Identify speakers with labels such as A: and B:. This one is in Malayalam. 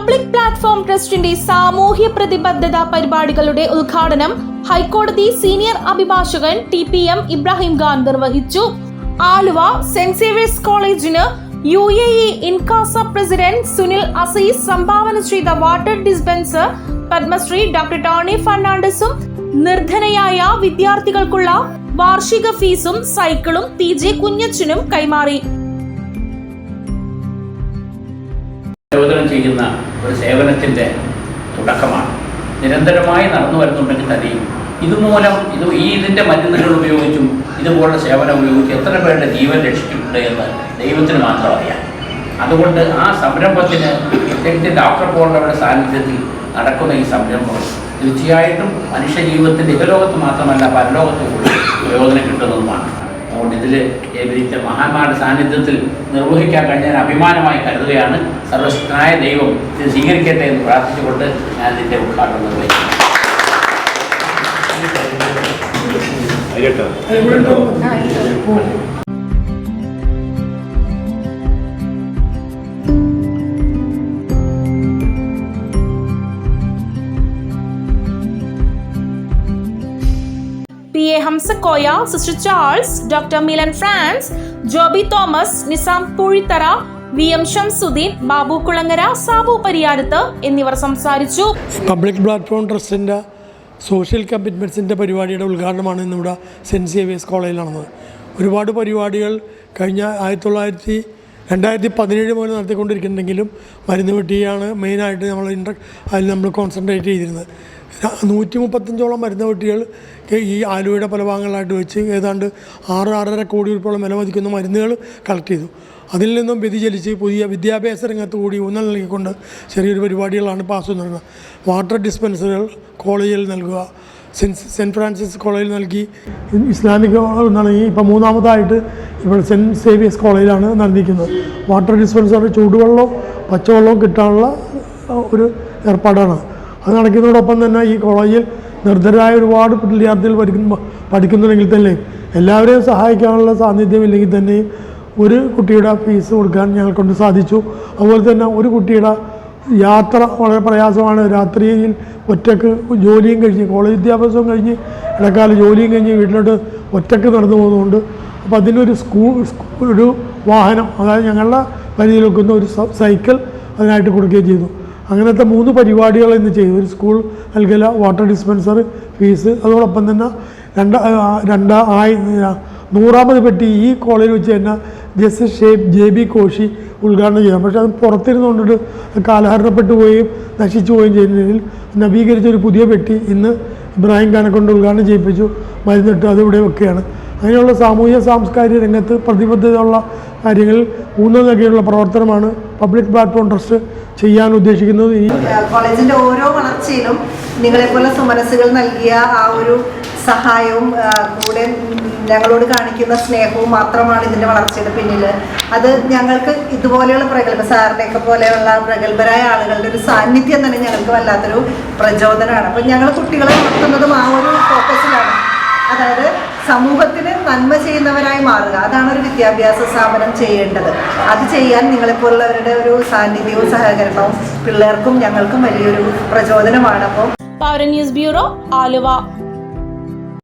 A: പബ്ലിക് പ്ലാറ്റ്ഫോം ട്രസ്റ്റിന്റെ സാമൂഹ്യ പ്രതിബദ്ധത പരിപാടികളുടെ ഉദ്ഘാടനം ഹൈക്കോടതി സീനിയർ അഭിഭാഷകൻ T P M Ibrahim Khan നിർവഹിച്ചു. ആലുവ സെന്റ് സേവിയേഴ്സ് കോളേജിന് U A E Incas president Sunil Aziz സംഭാവന ചെയ്ത water dispenser Padmashri doctor Tony ഫെർണാണ്ടസും നിർധനയായ വിദ്യാർത്ഥികൾക്കുള്ള വാർഷിക ഫീസും സൈക്കിളും പി ജെ കുഞ്ഞച്ചനും കൈമാറി.
B: പ്രചോദനം ചെയ്യുന്ന ഒരു സേവനത്തിന്റെ തുടക്കമാണ്. നിരന്തരമായി നടന്നു വരുന്നുണ്ടെങ്കിൽ തന്നെയും ഇതുമൂലം ഇത് ഈ ഇതിന്റെ മരുന്നുകൾ ഉപയോഗിച്ചും ഇതുപോലുള്ള സേവനം ഉപയോഗിച്ച് എത്ര പേരുടെ ജീവൻ രക്ഷിച്ചിട്ടുണ്ട് എന്ന് ദൈവത്തിന് മാത്രം അറിയാം. അതുകൊണ്ട് ആ സംരംഭത്തിന് പ്രത്യേകിച്ച് ഡോക്ടർ പോലുള്ളവരുടെ സാന്നിധ്യത്തിൽ നടക്കുന്ന ഈ സംരംഭം തീർച്ചയായിട്ടും മനുഷ്യ ജീവിതത്തിന്റെ ഇഹലോകത്ത് മാത്രമല്ല പരലോകത്ത് കൂടി പ്രയോജനം കിട്ടുന്നതുമാണ്. അതുകൊണ്ട് ഇതിൽ വിരിച്ച മഹാന്മാരുടെ സാന്നിധ്യത്തിൽ നിർവഹിക്കാൻ കഴിഞ്ഞാൽ അഭിമാനമായി കരുതുകയാണ്. സർവശക്തനായ ദൈവം ഇത് സ്വീകരിക്കട്ടെ എന്ന് പ്രാർത്ഥിച്ചുകൊണ്ട് ഞാൻ ഇതിന്റെ ഉദ്ഘാടനം നിർവഹിക്കുന്നു.
A: Hamsakoya sister Charles doctor Milan Frans Joby Thomas Nizam Poozhithara V M Shamsuddin Babu Kulangara Sabu Pariyarath എന്നിവർ സംസാരിച്ചു.
C: പബ്ലിക് പ്ലാറ്റ്ഫോം ട്രസ്റ്റിന്റെ സോഷ്യൽ കമ്മിറ്റ്മെന്റ്സിന്റെ പരിപാടിയുടെ ഉദ്ഘാടനമാണ് ഇന്നിവിടെ സെന്റ് സേവിയേഴ്സ് കോളേജിൽ നടന്നത്. ഒരുപാട് പരിപാടികൾ കഴിഞ്ഞ ആയിരത്തി തൊള്ളായിരത്തി രണ്ടായിരത്തി പതിനേഴ് മുതൽ നടത്തിക്കൊണ്ടിരിക്കുന്നുണ്ടെങ്കിലും മരുന്ന് വെട്ടിയാണ് മെയിനായിട്ട് നമ്മൾ ഇൻട്ര അതിൽ നമ്മൾ കോൺസെൻട്രേറ്റ് ചെയ്തിരുന്നത്. നൂറ്റി മുപ്പത്തഞ്ചോളം മരുന്ന് പെട്ടികൾ ഈ ആലുവയുടെ പല ഭാഗങ്ങളിലായിട്ട് വെച്ച് ഏതാണ്ട് ആറ് ആറര കോടി രൂപയോളം വില മതിക്കുന്ന മരുന്നുകൾ കളക്ട് ചെയ്തു. അതിൽ നിന്നും വ്യതിചലിച്ച് പുതിയ വിദ്യാഭ്യാസ രംഗത്ത് കൂടി ഊന്നൽ നൽകിക്കൊണ്ട് ചെറിയൊരു പരിപാടികളാണ് പാസ് നടന്നത് വാട്ടർ ഡിസ്പെൻസറുകൾ കോളേജിൽ നൽകുക. സെന്റ് സെന്റ് ഫ്രാൻസിസ് കോളേജിൽ നൽകി. ഇസ്ലാമിക് നൽകി. ഇപ്പോൾ മൂന്നാമതായിട്ട് ഇപ്പോൾ സെന്റ് സേവിയേഴ്സ് കോളേജിലാണ് നൽകിക്കുന്നത് വാട്ടർ ഡിസ്പെൻസർ ചൂടുവെള്ളവും പച്ചവെള്ളവും കിട്ടാനുള്ള ഒരു ഏർപ്പാടാണ്. അത് നടക്കുന്നതോടൊപ്പം തന്നെ ഈ കോളേജിൽ നിർദ്ധരായ ഒരുപാട് വിദ്യാർത്ഥികൾ പഠിക്കുന്ന പഠിക്കുന്നുണ്ടെങ്കിൽ തന്നെ എല്ലാവരെയും സഹായിക്കാനുള്ള സാന്നിധ്യം ഇല്ലെങ്കിൽ തന്നെയും ഒരു കുട്ടിയുടെ ഫീസ് കൊടുക്കാൻ ഞങ്ങൾ കൊണ്ട് സാധിച്ചു. അതുപോലെ തന്നെ ഒരു കുട്ടിയുടെ യാത്ര വളരെ പ്രയാസമാണ്. രാത്രിയിൽ ഒറ്റയ്ക്ക് ജോലിയും കഴിഞ്ഞ് കോളേജ് വിദ്യാഭ്യാസവും കഴിഞ്ഞ് ഇടക്കാല ജോലിയും കഴിഞ്ഞ് വീട്ടിലോട്ട് ഒറ്റയ്ക്ക് നടന്നു പോകുന്നതുകൊണ്ട് അപ്പോൾ അതിനൊരു സ്കൂൾ ഒരു വാഹനം അതായത് ഞങ്ങളുടെ പരിധിയിൽ വെക്കുന്ന ഒരു സൈക്കിൾ അതിനായിട്ട് കൊടുക്കുകയും ചെയ്തു. അങ്ങനത്തെ മൂന്ന് പരിപാടികൾ ഇന്ന് ചെയ്തു. ഒരു സ്കൂൾ നൽകല വാട്ടർ ഡിസ്പെൻസർ ഫീസ്. അതോടൊപ്പം തന്നെ രണ്ട രണ്ടാ ആയി നൂറാമത് പെട്ടി ഈ കോളേജിൽ വെച്ച് തന്നെ justice Sheb J B Koshy ഉദ്ഘാടനം ചെയ്യാം പക്ഷേ അത് പുറത്തിരുന്നുകൊണ്ടിട്ട് കാലഹരണപ്പെട്ടു പോവുകയും നശിച്ചു പോവുകയും ചെയ്യുന്നതിൽ നവീകരിച്ച ഒരു പുതിയ പെട്ടി ഇന്ന് ഇബ്രാഹിം ഖാനെ കൊണ്ട് ഉദ്ഘാടനം ചെയ്യിപ്പിച്ചു. മരുന്നിട്ട് അത് ഇവിടെ വെക്കുകയാണ്. അങ്ങനെയുള്ള സാമൂഹ്യ സാംസ്കാരിക രംഗത്ത് പ്രതിബദ്ധതയുള്ള കാര്യങ്ങളിൽ ഊന്നൽ നൽകിയുള്ള പ്രവർത്തനമാണ് പബ്ലിക് പ്ലാറ്റ്ഫോം ട്രസ്റ്റ്. ചെയ്യാൻ ഉദ്ദേശിക്കുന്നത് ഈ
D: കോളേജിന്റെ ഓരോ വളർച്ചയിലും നിങ്ങളെപ്പോലെ സുമനസ്സുകൾ നൽകിയ ആ ഒരു സഹായവും കൂടെ ഞങ്ങളോട് കാണിക്കുന്ന സ്നേഹവും മാത്രമാണ് ഇതിന്റെ വളർച്ചയുടെ പിന്നിൽ അത് ഞങ്ങൾക്ക് ഇതുപോലെയുള്ള പ്രഗത്ഭ സാറിനെയൊക്കെ പോലെയുള്ള പ്രഗത്ഭരായ ആളുകളുടെ ഒരു സാന്നിധ്യം തന്നെ ഞങ്ങൾക്ക് വല്ലാത്തൊരു പ്രചോദനമാണ്. അപ്പം ഞങ്ങൾ കുട്ടികളെ വളർത്തുന്നതും ആ ഒരു ഫോക്കസിലാണ് അതായത് സമൂഹത്തിന് നന്മ ചെയ്യുന്നവരായി മാറുക. അതാണ് ഒരു വിദ്യാഭ്യാസ സ്ഥാപനം ചെയ്യേണ്ടത്. അത് ചെയ്യാൻ നിങ്ങളെപ്പോലുള്ളവരുടെ ഒരു സാന്നിധ്യവും സഹകരണവും പിള്ളേർക്കും ഞങ്ങൾക്കും വലിയൊരു പ്രചോദനമാണ്. അപ്പോൾ
A: പവർ ന്യൂസ് ബ്യൂറോ ആലുവ.